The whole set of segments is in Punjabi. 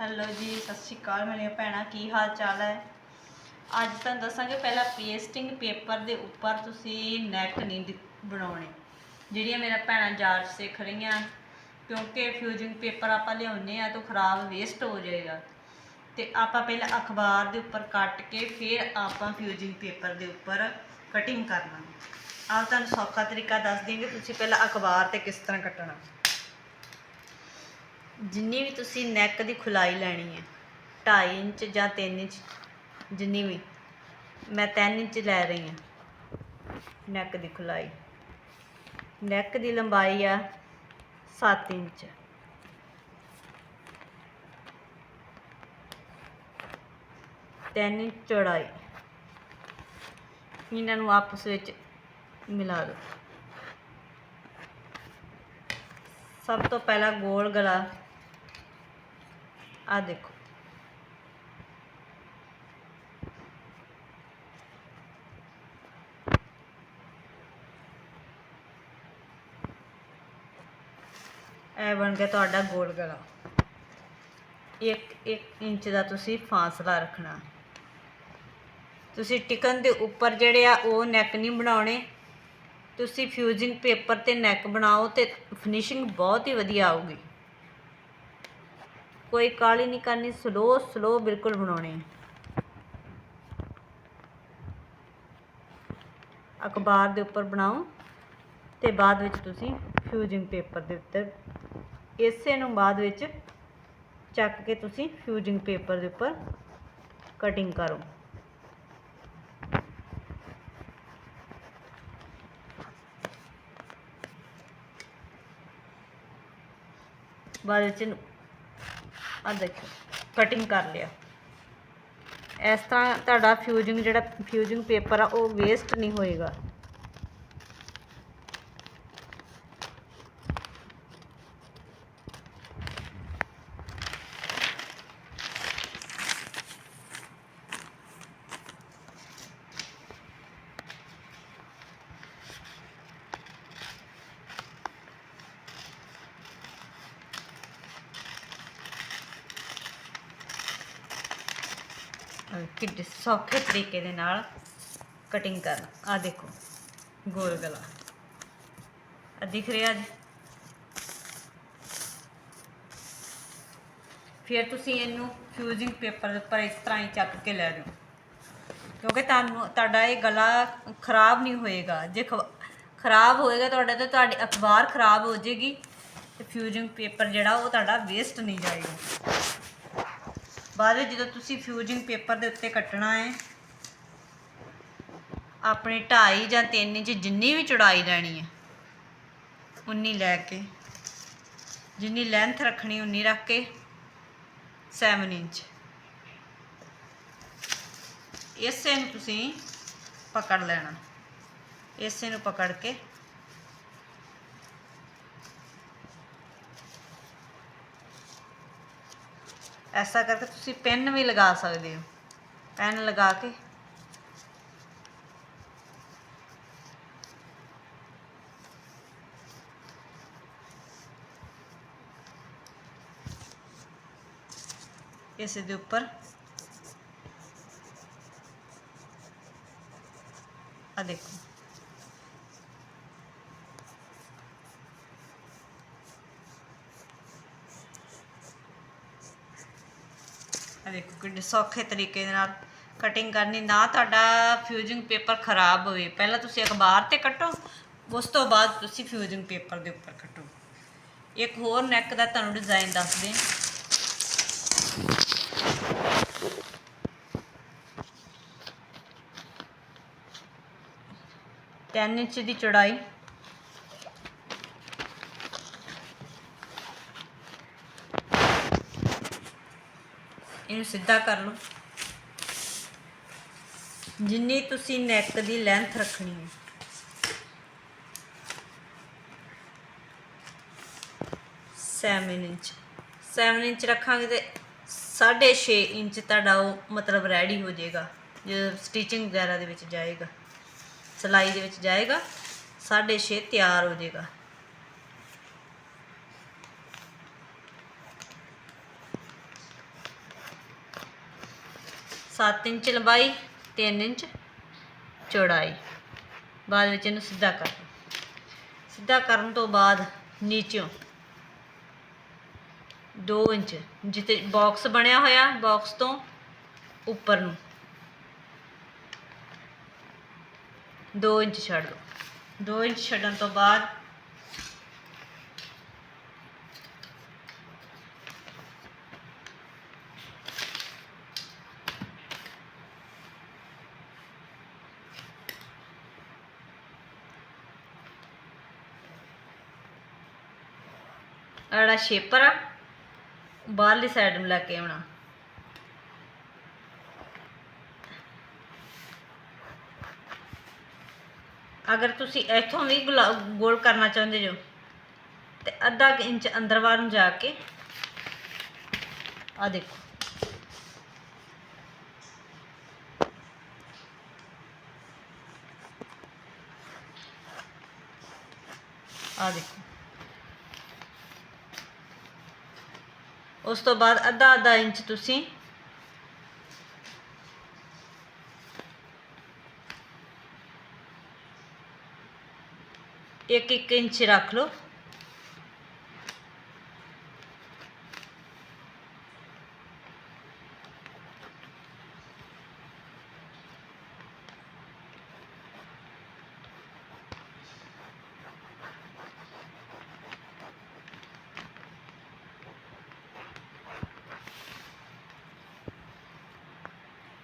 ਹੈਲੋ ਜੀ, ਸਤਿ ਸ਼੍ਰੀ ਅਕਾਲ, ਮੇਰੀਆਂ ਭੈਣਾਂ, ਕੀ ਹਾਲ ਚਾਲ ਹੈ? ਅੱਜ ਤੁਹਾਨੂੰ ਦੱਸਾਂਗੇ ਪਹਿਲਾਂ ਪੇਸਟਿੰਗ ਪੇਪਰ ਦੇ ਉੱਪਰ ਤੁਸੀਂ ਨੈਕ ਨਹੀਂ ਬਣਾਉਣੇ। ਜਿਹੜੀਆਂ ਮੇਰਾ ਭੈਣਾਂ ਜਾਚ ਸਿੱਖ ਰਹੀਆਂ, ਕਿਉਂਕਿ ਫਿਊਜ਼ਿੰਗ ਪੇਪਰ ਆਪਾਂ ਲਿਆਉਂਦੇ ਆ ਤਾਂ ਖਰਾਬ ਵੇਸਟ ਹੋ ਜਾਏਗਾ। ਤੇ ਆਪਾਂ ਪਹਿਲਾਂ ਅਖਬਾਰ ਦੇ ਉੱਪਰ ਕੱਟ ਕੇ ਫਿਰ ਆਪਾਂ ਫਿਊਜ਼ਿੰਗ ਪੇਪਰ ਦੇ ਉੱਪਰ ਕਟਿੰਗ ਕਰ ਲਾਂਗੇ। ਆਹ ਤੁਹਾਨੂੰ ਸੌਖਾ ਤਰੀਕਾ ਦੱਸ ਦਿਆਂਗੇ, ਤੁਸੀਂ ਪਹਿਲਾਂ ਅਖਬਾਰ ਤੇ ਕਿਸ ਤਰ੍ਹਾਂ ਕੱਟਣਾ। ਜਿੰਨੀ ਵੀ ਤੁਸੀਂ ਨੈਕ ਦੀ ਖੁਲਾਈ ਲੈਣੀ ਹੈ 2.5 ਇੰਚ ਜਾਂ 3 ਇੰਚ, ਜਿੰਨੀ ਵੀ, ਮੈਂ 3 ਇੰਚ ਲੈ ਰਹੀ ਹਾਂ ਨੈਕ ਦੀ ਖੁਲਾਈ। ਨੈਕ ਦੀ ਲੰਬਾਈ ਆ 7 ਇੰਚ। ਤਿੰਨ ਇੰਚ ਚੌੜਾਈ। ਇਹਨਾਂ ਨੂੰ ਆਪਸ ਵਿੱਚ ਮਿਲਾ ਦਿਓ। ਸਭ ਤੋਂ ਪਹਿਲਾਂ ਗੋਲ ਗਲਾ ਆ ਦੇਖੋ। ਇਹ ਬਣ ਗਿਆ ਤੁਹਾਡਾ ਗੋਲ ਗਲਾ। 1 1 ਇੰਚ ਦਾ ਤੁਸੀਂ ਫਾਸਲਾ ਰੱਖਣਾ। ਤੁਸੀਂ ਟਿਕਨ ਦੇ ਉੱਪਰ ਜਿਹੜੇ ਆ, ਉਹ ਨੈਕ ਨਹੀਂ ਬਣਾਉਣੇ। ਤੁਸੀਂ ਫਿਊਜ਼ਿੰਗ ਪੇਪਰ ਤੇ ਨੈਕ ਬਣਾਓ ਤੇ ਫਿਨਿਸ਼ਿੰਗ ਬਹੁਤ ਹੀ ਵਧੀਆ ਆਊਗੀ। ਕੋਈ ਕਾਲੀ ਨਹੀਂ ਕਰਨੀ ਸਲੋ ਸਲੋ ਬਿਲਕੁਲ ਬਣਾਉਣੇ। ਅਖਬਾਰ ਦੇ ਉੱਪਰ ਬਣਾਓ ਤੇ ਬਾਅਦ ਵਿੱਚ ਤੁਸੀਂ ਫਿਊਜ਼ਿੰਗ ਪੇਪਰ ਦੇ ਉੱਤੇ ਇਸੇ ਨੂੰ ਬਾਅਦ ਵਿੱਚ ਚੱਕ ਕੇ ਤੁਸੀਂ ਫਿਊਜ਼ਿੰਗ ਪੇਪਰ ਦੇ ਉੱਪਰ ਕਟਿੰਗ ਕਰੋ। ਬਾਅਦ ਵਿੱਚ ਆ ਦੇਖੋ ਕਟਿੰਗ ਕਰ ਲਿਆ। ਇਸ ਤਰ੍ਹਾਂ ਤੁਹਾਡਾ ਫਿਊਜ਼ਿੰਗ ਜਿਹੜਾ ਫਿਊਜ਼ਿੰਗ ਪੇਪਰ ਆ, ਉਹ ਵੇਸਟ ਨਹੀਂ ਹੋਏਗਾ। ਕਿੱਡੇ ਸੌਖੇ ਤਰੀਕੇ ਦੇ ਨਾਲ ਕਟਿੰਗ ਕਰਨਾ। ਆ ਦੇਖੋ, ਗੋਲ ਗਲਾ। ਆ ਦਿਖ ਰਿਹਾ ਜੀ? ਫਿਰ ਤੁਸੀਂ ਇਹਨੂੰ ਫਿਊਜ਼ਿੰਗ ਪੇਪਰ ਦੇ ਉੱਪਰ ਇਸ ਤਰ੍ਹਾਂ ਹੀ ਚੱਕ ਕੇ ਲੈ ਜਾਓ। ਕਿਉਂਕਿ ਤੁਹਾਨੂੰ, ਤੁਹਾਡਾ ਇਹ ਗਲਾ ਖਰਾਬ ਨਹੀਂ ਹੋਏਗਾ। ਜੇ ਖਰਾਬ ਹੋਏਗਾ ਤੁਹਾਡਾ, ਤਾਂ ਤੁਹਾਡੀ ਅਖਬਾਰ ਖਰਾਬ ਹੋ ਜਾਏਗੀ ਤੇ ਫਿਊਜ਼ਿੰਗ ਪੇਪਰ ਜਿਹੜਾ ਉਹ ਤੁਹਾਡਾ ਵੇਸਟ ਨਹੀਂ ਜਾਏਗਾ। ਬਾਅਦ ਵਿੱਚ ਜਦੋਂ ਤੁਸੀਂ ਫਿਊਜ਼ਿੰਗ ਪੇਪਰ ਦੇ ਉੱਤੇ ਕੱਟਣਾ ਹੈ, ਆਪਣੇ 2.5 ਜਾਂ 3 ਇੰਚ ਜਿੰਨੀ ਵੀ ਚੌੜਾਈ ਲੈਣੀ ਹੈ, ਉਨੀ ਲੈ ਕੇ, ਜਿੰਨੀ ਲੈਂਥ ਰੱਖਣੀ ਉਨੀ ਰੱਖ ਕੇ 7 ਇੰਚ। ਇਸੇ ਨੂੰ ਤੁਸੀਂ ਪਕੜ ਲੈਣਾ। ਇਸੇ ਨੂੰ ਪਕੜ ਕੇ ਐਸਾ ਕਰਕੇ ਤੁਸੀਂ ਪੈਨ ਵੀ ਲਗਾ ਸਕਦੇ ਹੋ ਪੈਨ ਲਗਾ ਕੇ ਇਸ ਦੇ ਉੱਪਰ ਆ ਦੇਖੋ ਆ ਦੇਖੋ ਕਿੰਨੇ ਸੌਖੇ ਤਰੀਕੇ ਦੇ ਨਾਲ ਕਟਿੰਗ ਕਰਨੀ, ਨਾ ਤੁਹਾਡਾ ਫਿਊਜ਼ਿੰਗ ਪੇਪਰ ਖਰਾਬ ਹੋਵੇ। ਪਹਿਲਾਂ ਤੁਸੀਂ ਅਖਬਾਰ ਤੇ ਕੱਟੋ, ਉਸ ਤੋਂ ਬਾਅਦ ਤੁਸੀਂ ਫਿਊਜ਼ਿੰਗ ਪੇਪਰ ਦੇ ਉੱਪਰ ਕੱਟੋ। ਇੱਕ ਹੋਰ ਨੈਕ ਦਾ ਤੁਹਾਨੂੰ ਡਿਜ਼ਾਈਨ ਦੱਸਦੇ ਹਾਂ। ਤਿੰਨ ਇੰਚ ਦੀ ਚੌੜਾਈ। ਇਹਨੂੰ ਸਿੱਧਾ ਕਰ ਲਓ। ਜਿੰਨੀ ਤੁਸੀਂ ਨੈਕ ਦੀ ਲੈਂਥ ਰੱਖਣੀ ਹੈ। ਸੈਵਨ ਇੰਚ ਸੈਵਨ ਇੰਚ ਰੱਖਾਂਗੇ ਤੇ 6.5 ਇੰਚ ਤੁਹਾਡਾ ਉਹ ਮਤਲਬ ਰੈਡੀ ਹੋ ਜਾਏਗਾ। ਜਦੋਂ ਸਟਿਚਿੰਗ ਵਗੈਰਾ ਦੇ ਵਿੱਚ ਜਾਏਗਾ। ਸਿਲਾਈ ਦੇ ਵਿੱਚ ਜਾਏਗਾ। 6.5 ਤਿਆਰ ਹੋ ਜਾਏਗਾ। 7 ਇੰਚ ਲੰਬਾਈ 3 ਇੰਚ ਚੌੜਾਈ ਬਾਅਦ ਵਿੱਚ ਇਹਨੂੰ ਸਿੱਧਾ ਕਰ ਲਓ। ਸਿੱਧਾ ਕਰਨ ਤੋਂ ਬਾਅਦ ਨੀਚੋਂ 2 ਇੰਚ, ਜਿੱਥੇ ਬਾਕਸ ਬਣਿਆ ਹੋਇਆ ਬਾਕਸ ਤੋਂ ਉੱਪਰ ਨੂੰ 2 ਇੰਚ ਛੱਡ ਦਿਓ 2 ਇੰਚ ਛੱਡਣ ਤੋਂ ਬਾਅਦ ਜਿਹੜਾ ਸ਼ੇਪਰ ਆ, ਬਾਹਰਲੀ ਸਾਈਡ ਨੂੰ ਲੈ ਕੇ ਆਉਣਾ। ਅਗਰ ਤੁਸੀਂ ਇੱਥੋਂ ਵੀ ਗੁਲਾ- ਗੋਲ ਕਰਨਾ ਚਾਹੁੰਦੇ ਜੋ, ਤੇ ਅੱਧਾ ਕੁ ਇੰਚ ਅੰਦਰ ਬਾਹਰ ਨੂੰ ਜਾ ਕੇ ਆ ਦੇਖੋ। ਆ ਦੇਖੋ। ਉਸ ਤੋਂ ਬਾਅਦ ਅੱਧਾ ਅੱਧਾ ਇੰਚ ਤੁਸੀਂ ਇੱਕ ਇੱਕ ਇੰਚ ਰੱਖ ਲਓ।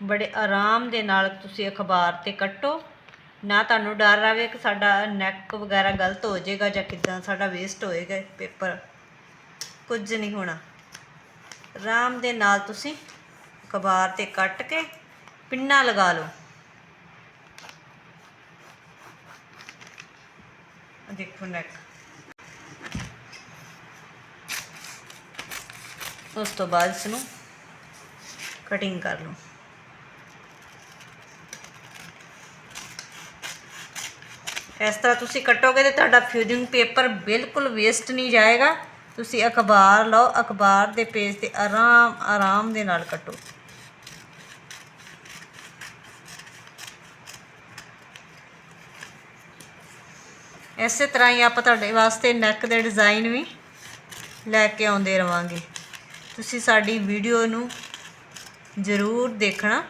ਬੜੇ ਆਰਾਮ ਦੇ ਨਾਲ ਤੁਸੀਂ ਅਖਬਾਰ ਤੇ ਕੱਟੋ। ਨਾ ਤੁਹਾਨੂੰ ਡਰ ਆਵੇ ਕਿ ਸਾਡਾ ਨੈਕ ਵਗੈਰਾ ਗਲਤ ਹੋ ਜਾਏਗਾ ਜਾਂ ਕਿਦਾਂ ਸਾਡਾ ਵੇਸਟ ਹੋਏਗਾ ਪੇਪਰ। ਕੁਝ ਨਹੀਂ ਹੋਣਾ। ਆਰਾਮ ਦੇ ਨਾਲ ਤੁਸੀਂ ਅਖਬਾਰ ਤੇ ਕੱਟ ਕੇ ਪਿੰਨਾ ਲਗਾ ਲਓ। ਦੇਖੋ ਨੈਕ ਉਸ ਤੋਂ ਬਾਅਦ ਇਸ ਨੂੰ ਕਟਿੰਗ ਕਰ ਲਓ। ਇਸ ਤਰ੍ਹਾਂ ਤੁਸੀਂ ਕੱਟੋਗੇ ਤੇ ਤੁਹਾਡਾ ਫਿਊਜ਼ਿੰਗ ਪੇਪਰ ਬਿਲਕੁਲ ਵੇਸਟ ਨਹੀਂ ਜਾਏਗਾ। ਤੁਸੀਂ ਅਖਬਾਰ ਲਓ, ਅਖਬਾਰ ਦੇ ਪੇਜ ਤੇ ਆਰਾਮ ਆਰਾਮ ਦੇ ਨਾਲ ਕੱਟੋ। ਇਸੇ ਤਰ੍ਹਾਂ ਹੀ ਆਪਾਂ ਤੁਹਾਡੇ ਵਾਸਤੇ ਨੈਕ ਦੇ ਡਿਜ਼ਾਈਨ ਵੀ ਲੈ ਕੇ ਆਉਂਦੇ ਰਵਾਂਗੇ। ਤੁਸੀਂ ਸਾਡੀ ਵੀਡੀਓ ਨੂੰ ਜ਼ਰੂਰ ਦੇਖਣਾ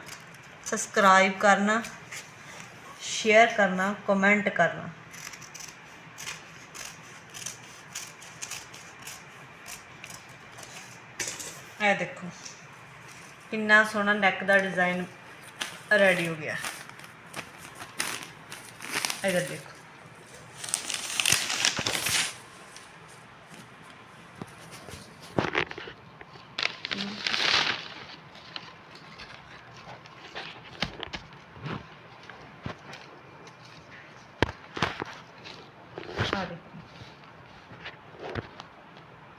ਸਬਸਕ੍ਰਾਈਬ ਕਰਨਾ। ਸ਼ੇਅਰ ਕਰਨਾ ਕਮੈਂਟ ਕਰਨਾ। ਇਹ ਦੇਖੋ, ਕਿੰਨਾ ਸੋਹਣਾ ਨੈਕ ਦਾ ਡਿਜ਼ਾਈਨ ਰੈਡੀ ਹੋ ਗਿਆ। ਇਧਰ ਦੇਖੋ ਆ ਦੇਖੋ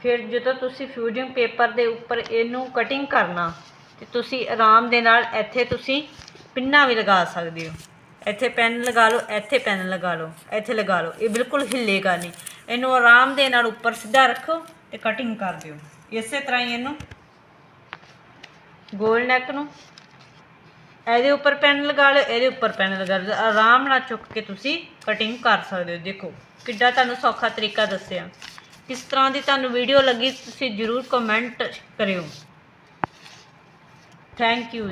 ਫਿਰ ਜਦੋਂ ਤੁਸੀਂ ਫਿਊਜ਼ਿੰਗ ਪੇਪਰ ਦੇ ਉੱਪਰ ਇਹਨੂੰ ਕਟਿੰਗ ਕਰਨਾ, ਤੇ ਤੁਸੀਂ ਆਰਾਮ ਦੇ ਨਾਲ ਇੱਥੇ ਤੁਸੀਂ ਪਿੰਨਾ ਵੀ ਲਗਾ ਸਕਦੇ ਹੋ। ਇੱਥੇ ਪੈਨ ਲਗਾ ਲਓ, ਇੱਥੇ ਪੈਨ ਲਗਾ ਲਓ, ਇੱਥੇ ਲਗਾ ਲਓ। ਇਹ ਬਿਲਕੁਲ ਹਿੱਲੇਗਾ ਨਹੀਂ। ਇਹਨੂੰ ਆਰਾਮ ਦੇ ਨਾਲ ਉੱਪਰ ਸਿੱਧਾ ਰੱਖੋ ਤੇ ਕਟਿੰਗ ਕਰ ਦਿਓ। ਇਸੇ ਤਰ੍ਹਾਂ ਹੀ ਇਹਨੂੰ ਗੋਲ ਨੈਕ ਨੂੰ ਇਹਦੇ ਉੱਪਰ ਪੈਨ ਲਗਾ ਲਓ, ਇਹਦੇ ਉੱਪਰ ਪੈਨ ਲਗਾ ਲਓ। ਆਰਾਮ ਨਾਲ ਚੁੱਕ ਕੇ ਤੁਸੀਂ ਕਟਿੰਗ ਕਰ ਸਕਦੇ ਹੋ। ਦੇਖੋ, ਕਿੱਡਾ ਤੁਹਾਨੂੰ ਸੌਖਾ ਤਰੀਕਾ ਦੱਸਿਆ। ਕਿਸ ਤਰ੍ਹਾਂ ਦੀ ਤੁਹਾਨੂੰ ਵੀਡੀਓ ਲੱਗੀ ਤੁਸੀਂ ਜਰੂਰ ਕਮੈਂਟ ਕਰਿਓ। Thank you